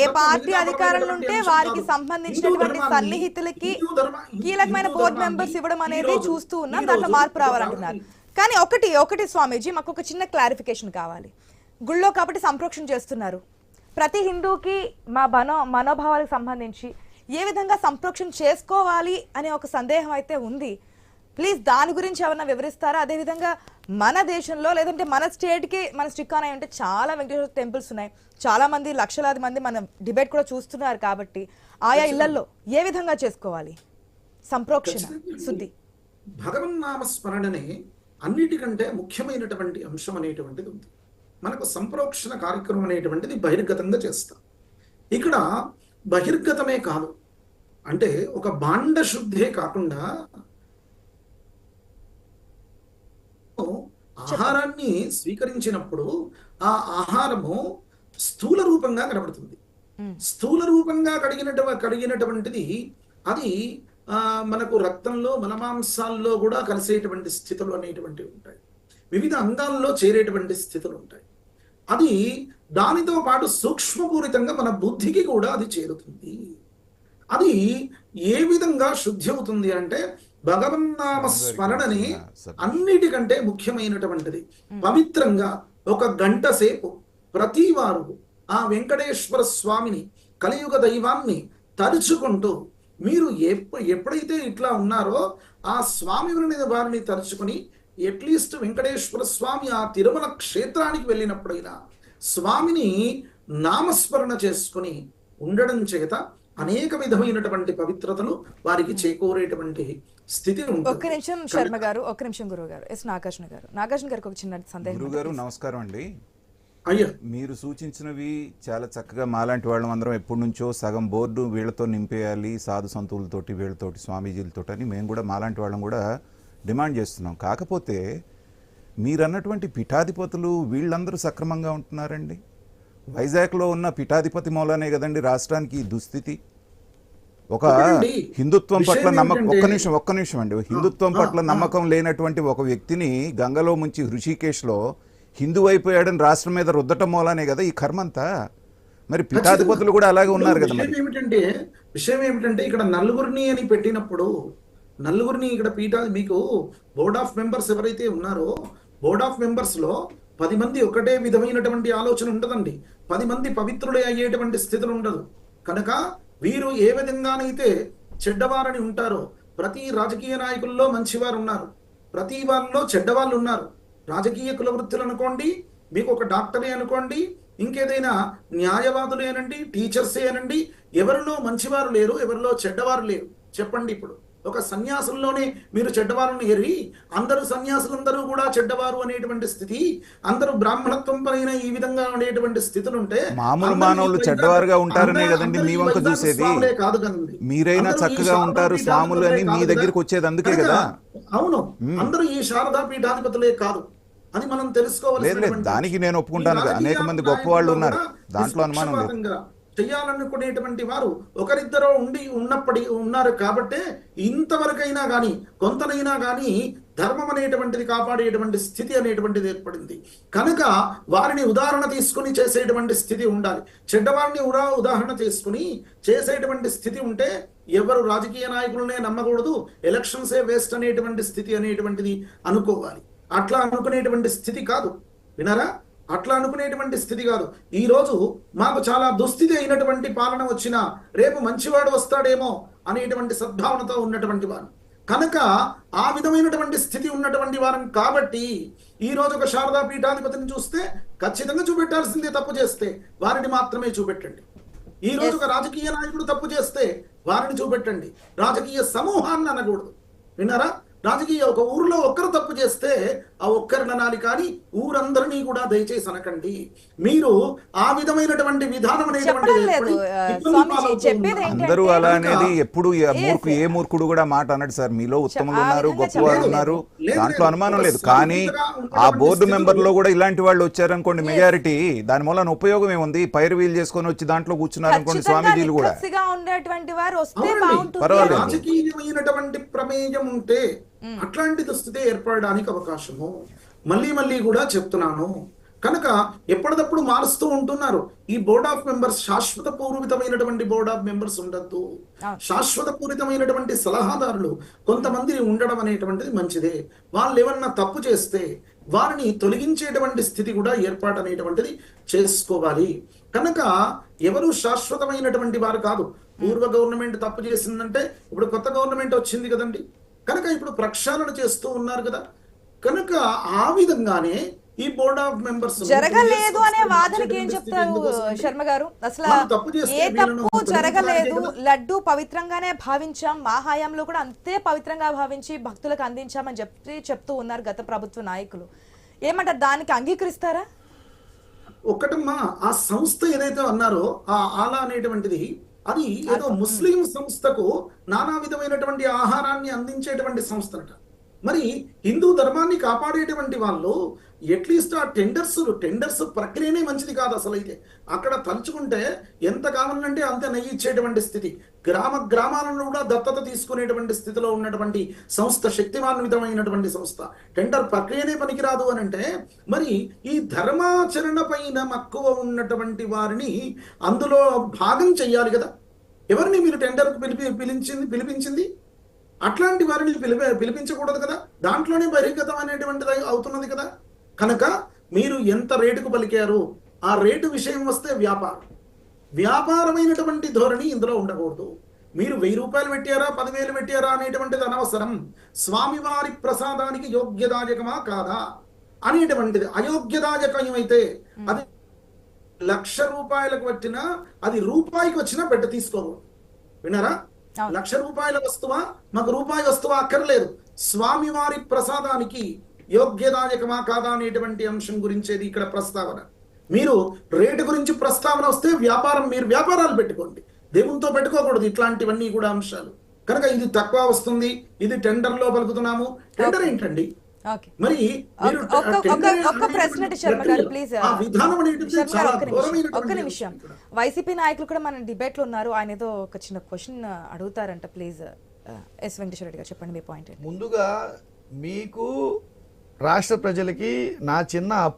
ఏ party అధికారంలో ఉంటే వారికి. సంబంధించినటువంటి సన్నిహితులకి కీలకమైన బోర్డు మెంబర్స్ ఇవ్వడం అనేది చూస్తూ ఉన్నాం. దాంట్లో మార్పు రావాలంటున్నారు. కానీ ఒకటి ఒకటి స్వామీజీ మాకు ఒక చిన్న క్లారిఫికేషన్ కావాలి. గుళ్ళో కాబట్టి సంప్రోక్షణ చేస్తున్నారు. ప్రతి హిందూకి మా మనో మనోభావాలకు సంబంధించి ఏ విధంగా సంప్రోక్షణ చేసుకోవాలి అనే ఒక సందేహం అయితే ఉంది. ప్లీజ్ దాని గురించి ఏమన్నా వివరిస్తారా? అదేవిధంగా మన దేశంలో లేదంటే మన స్టేట్కి మన స్టిక్ ఆన్ అయి ఉంటే చాలా వెంకటేశ్వర టెంపుల్స్ ఉన్నాయి. చాలా మంది లక్షలాది మంది మన డిబేట్ కూడా చూస్తున్నారు కాబట్టి ఆయా ఇళ్ళలో ఏ విధంగా చేసుకోవాలి? సంప్రోక్షణ శుద్ధి. భగవన్నామ స్మరణనే అన్నిటికంటే ముఖ్యమైనటువంటి అంశం అనేటువంటిది ఉంది. మనకు సంప్రోక్షణ కార్యక్రమం అనేటువంటిది బహిర్గతంగా చేస్తాం. ఇక్కడ బహిర్గతమే కాదు. అంటే ఒక బాండ శుద్ధే కాకుండా ఆహారాన్ని స్వీకరించినప్పుడు ఆ ఆహారము స్థూల రూపంగా కనబడుతుంది. స్థూల రూపంగా కడిగినటు కడిగినటువంటిది అది మనకు రక్తంలో మలమాంసాల్లో కూడా కలిసేటువంటి స్థితులు అనేటువంటివి ఉంటాయి. వివిధ అంగాల్లో చేరేటువంటి స్థితులు ఉంటాయి. అది దానితో పాటు సూక్ష్మపూరితంగా మన బుద్ధికి కూడా అది చేరుతుంది. అది ఏ విధంగా శుద్ధి అవుతుంది అంటే భగవన్నామ స్మరణని అన్నిటికంటే ముఖ్యమైనటువంటిది. పవిత్రంగా ఒక గంట సేపు ప్రతి వారు ఆ వెంకటేశ్వర స్వామిని కలియుగ దైవాన్ని తలుచుకుంటూ మీరు ఎప్పు ఎప్పుడైతే ఇట్లా ఉన్నారో ఆ స్వామి వారిని తలుచుకుని అట్లీస్ట్ వెంకటేశ్వర స్వామి ఆ తిరుమల క్షేత్రానికి వెళ్ళినప్పుడైనా స్వామిని నామస్మరణ చేసుకుని ఉండడం చేత అనేక విధమైనటువంటి పవిత్రతలు వారికి చేకూరేటువంటి స్థితి ఒక్క నిమిషం శర్మ గారు ఒక్క నిమిషం గురువు గారు. ఎస్ నాగార్జున గారు. నాగార్జున గారికి ఒక చిన్న సందేహం గురుగారు నమస్కారం అండి. అయ్యా. మీరు సూచించినవి చాలా చక్కగా మాలాంటి వాళ్ళం అందరం ఎప్పటి నుంచో సగం బోర్డు వీళ్ళతో నింపేయాలి సాధు సంతులతోటి వీళ్ళతోటి స్వామీజీలతో అని మేము కూడా మాలాంటి వాళ్ళం కూడా డిమాండ్ చేస్తున్నాం. కాకపోతే మీరన్నటువంటి పీఠాధిపతులు వీళ్ళందరూ సక్రమంగా ఉంటున్నారండి. వైజాగ్లో ఉన్న పీఠాధిపతి మూలనే కదండి రాష్ట్రానికి ఈ దుస్థితి. ఒక హిందుత్వం పట్ల నమ్మకం ఒక్క నిమిషం ఒక్క నిమిషం అండి. హిందుత్వం పట్ల. నమ్మకం లేనటువంటి ఒక వ్యక్తిని గంగలో ముంచి హృషికేశ్లో హిందూ అయిపోయాడని రాష్ట్రం మీద రుద్దటం మూలానే కదా ఈ కర్మంతా? మరి పీఠాధిపతులు కూడా అలాగే ఉన్నారు కదా ఏమిటంటే విషయం ఏమిటంటే ఇక్కడ నలుగురిని అని పెట్టినప్పుడు నలుగురిని ఇక్కడ పీఠ మీకు బోర్డ్ ఆఫ్ మెంబర్స్ ఎవరైతే ఉన్నారో బోర్డ్ ఆఫ్ మెంబర్స్లో పది మంది ఒకటే విధమైనటువంటి ఆలోచన ఉండదండి. పది మంది పవిత్రులే అయ్యేటువంటి స్థితులు ఉండదు. కనుక వీరు ఏ విధంగానైతే చెడ్డవారని ఉంటారో ప్రతి రాజకీయ నాయకుల్లో మంచివారు ఉన్నారు. ప్రతి వాళ్ళలో చెడ్డవాళ్ళు ఉన్నారు. రాజకీయ కుల వృత్తులు అనుకోండి మీకు ఒక డాక్టరే అనుకోండి ఇంకేదైనా న్యాయవాదులేనండి టీచర్సే అనండి ఎవరిలో మంచివారు లేరు ఎవరిలో చెడ్డవారు లేరు. చెప్పండి ఇప్పుడు. ఒక సన్యాసుల్లోనే మీరు చెడ్డవారుని ఎరి అందరూ సన్యాసులందరూ కూడా చెడ్డవారు అనేటువంటి స్థితి అందరూ బ్రాహ్మణత్వం పైన ఈ విధంగా ఉండేటువంటి స్థితులు ఉంటే మామూలు మానవులు చెడ్డవారుగా ఉంటారనే కదండి మీ వంక చూసేది. కాదు కదండి మీరైనా చక్కగా ఉంటారు స్వాములు అని మీ దగ్గరికి. వచ్చేది అందుకే కదా అవును అందరూ ఈ శారదా పీఠాధిపతులే కాదు అది మనం తెలుసుకోవాలి దానికి నేను ఒప్పుకుంటాను. అనేక మంది గొప్ప వాళ్ళు ఉన్నారు. దాంట్లో అనుమానం లేదు. చేయాలనుకునేటువంటి వారు ఒకరిద్దరో ఉండి ఉన్నప్పటి ఉన్నారు కాబట్టే ఇంతవరకైనా కానీ కొంతనైనా కానీ ధర్మం అనేటువంటిది కాపాడేటువంటి స్థితి అనేటువంటిది ఏర్పడింది. కనుక వారిని ఉదాహరణ తీసుకుని చేసేటువంటి స్థితి ఉండాలి. చెడ్డవారిని ఉదా ఉదాహరణ తీసుకుని చేసేటువంటి స్థితి ఉంటే ఎవరు రాజకీయ నాయకులనే నమ్మకూడదు. ఎలక్షన్సే వేస్ట్ అనేటువంటి స్థితి అనేటువంటిది అనుకోవాలి. అట్లా అనుకునేటువంటి స్థితి కాదు. వినరా? అట్లా అనుకునేటువంటి స్థితి కాదు. ఈ రోజు మాకు చాలా దుస్థితి అయినటువంటి పాలన వచ్చినా రేపు మంచివాడు వస్తాడేమో అనేటువంటి సద్భావనతో ఉన్నటువంటి వారు. కనుక ఆ విధమైనటువంటి స్థితి ఉన్నటువంటి వారం కాబట్టి ఈ రోజు ఒక శారదా పీఠాధిపతిని చూస్తే ఖచ్చితంగా చూపెట్టాల్సిందే తప్పు చేస్తే. వారిని మాత్రమే చూపెట్టండి. ఈ రోజు ఒక రాజకీయ నాయకుడు తప్పు చేస్తే వారిని చూపెట్టండి. రాజకీయ సమూహాన్ని అనకూడదు. విన్నారా? రాజకీయ ఒక ఊరిలో ఒక్కరు తప్పు చేస్తే ఆ ఒక్కరిని అనాలి కానీ ఊరందరినీ కూడా దయచేసి అనకండి మీరు ఆ విధమైనటువంటి విధానం? అందరూ అలా అనేది ఎప్పుడు మూర్ఖు sir. ఏ మూర్ఖుడు కూడా మాట అన్నాడు సార్ మీలో ఉత్తములు ఉన్నారు గొప్పవారు. ఉన్నారు దాంట్లో. అనుమానం లేదు కానీ ఆ బోర్డు మెంబర్లో కూడా ఇలాంటి వాళ్ళు వచ్చారనుకోండి మెజారిటీ దాని వల్ల ఉపయోగం ఏముంది పైరు వీలు చేసుకొని వచ్చి దాంట్లో కూర్చున్నారు అనుకోండి స్వామీజీలు కూడా పర్వాలేదు. ప్రమేయం ఉంటే అట్లాంటి దుస్థితి ఏర్పడడానికి అవకాశము. మళ్ళీ మళ్ళీ కూడా చెప్తున్నాను. కనుక ఎప్పటికప్పుడు మారుస్తూ ఉంటున్నారు. ఈ బోర్డ్ ఆఫ్ మెంబర్స్ శాశ్వత పూర్వితమైనటువంటి బోర్డ్ ఆఫ్ మెంబర్స్ ఉండద్దు. శాశ్వత పూరితమైనటువంటి సలహాదారులు కొంతమంది ఉండడం అనేటువంటిది మంచిదే. వాళ్ళు ఏమన్నా తప్పు చేస్తే వారిని తొలగించేటువంటి స్థితి కూడా ఏర్పాటు అనేటువంటిది చేసుకోవాలి. కనుక ఎవరు శాశ్వతమైనటువంటి వారు కాదు. పూర్వ గవర్నమెంట్ తప్పు చేసిందంటే ఇప్పుడు కొత్త గవర్నమెంట్ వచ్చింది కదండి. కనుక ఇప్పుడు ప్రక్షాళన చేస్తూ ఉన్నారు కదా కనుక ఆ విధంగానే ఈ బోర్డ్ ఆఫ్ మెంబర్స్ జరగలేదు అనే వాదనకి ఏం చెప్తారు శర్మ గారు? అసలు ఏ తప్పు జరగలేదు. లడ్డు పవిత్రంగానే భావించాం. మా హయాంలో కూడా అంతే పవిత్రంగా భావించి భక్తులకు అందించామని చెప్పి చెప్తూ ఉన్నారు గత ప్రభుత్వ నాయకులు. ఏమంటారు? దానికి అంగీకరిస్తారా? ఒకటమ్మా ఆ సంస్థ ఏదైతే అన్నారో ఆ ఆలా అనేటువంటిది అది ఏదో ముస్లిం సంస్థకు నానా విధమైనటువంటి ఆహారాన్ని అందించేటువంటి సంస్థనట మరి హిందూ ధర్మాన్ని కాపాడేటువంటి వాళ్ళు ఎట్లీస్ట్ ఆ టెండర్స్ టెండర్స్ ప్రక్రియనే మంచిది కాదు అసలు అయితే అక్కడ తలుచుకుంటే ఎంత కావాలంటే అంత నెయ్యి ఇచ్చేటువంటి స్థితి. గ్రామ గ్రామాలను కూడా దత్తత తీసుకునేటువంటి స్థితిలో ఉన్నటువంటి సంస్థ శక్తివాన్వితమైనటువంటి సంస్థ. టెండర్ ప్రక్రియనే పనికిరాదు అని అంటే మరి ఈ ధర్మాచరణ పైన మక్కువ ఉన్నటువంటి వారిని అందులో భాగం చెయ్యాలి కదా. ఎవరిని మీరు టెండర్కు పిలిపి పిలిచింది పిలిపించింది? అట్లాంటి వారిని పిలిపి పిలిపించకూడదు కదా? దాంట్లోనే బహిర్గతం అనేటువంటిది అవుతున్నది కదా? కనుక మీరు ఎంత రేటుకు పలికారు ఆ రేటు విషయం వస్తే వ్యాపారం. వ్యాపారమైనటువంటి ధోరణి ఇందులో ఉండకూడదు. మీరు వెయ్యి రూపాయలు పెట్టారా పదివేలు పెట్టారా అనేటువంటిది అనవసరం. స్వామివారి ప్రసాదానికి యోగ్యదాయకమా కాదా? అనేటువంటిది అయోగ్యదాయకం అయితే అది లక్ష రూపాయలకు వచ్చినా అది రూపాయికి వచ్చినా పెట్ట తీసుకోకూడదు. విన్నారా. లక్ష రూపాయల వస్తువా? మాకు రూపాయి వస్తువా అక్కర్లేదు. స్వామివారి ప్రసాదానికి యోగ్యదాయకమా కాదా అనేటువంటి అంశం గురించేది ఇక్కడ ప్రస్తావన. మీరు రేటు గురించి ప్రస్తావన వస్తే వ్యాపారం మీరు వ్యాపారాలు పెట్టుకోండి. దేవునితో పెట్టుకోకూడదు ఇట్లాంటివన్నీ కూడా అంశాలు. కనుక ఇది తక్కువ వస్తుంది. ఇది టెండర్లో పలుకుతున్నాము. టెండర్ ఏంటండి? మరి మీరు ఒక్క- ఒక్క- ప్రశ్న శర్మ గారు ప్లీజ్. నిమిషం. వైసీపీ నాయకులు కూడా మన డిబేట్లో ఉన్నారు. ఆయన ఏదో ఒక చిన్న క్వశ్చన్ అడుగుతారంట ప్లీజ్. ఎస్ వెంకటేశ్వర రెడ్డి గారు చెప్పండి మీ పాయింట్ ముందుగా మీకు రాష్ట్ర ప్రజలకి నా చిన్న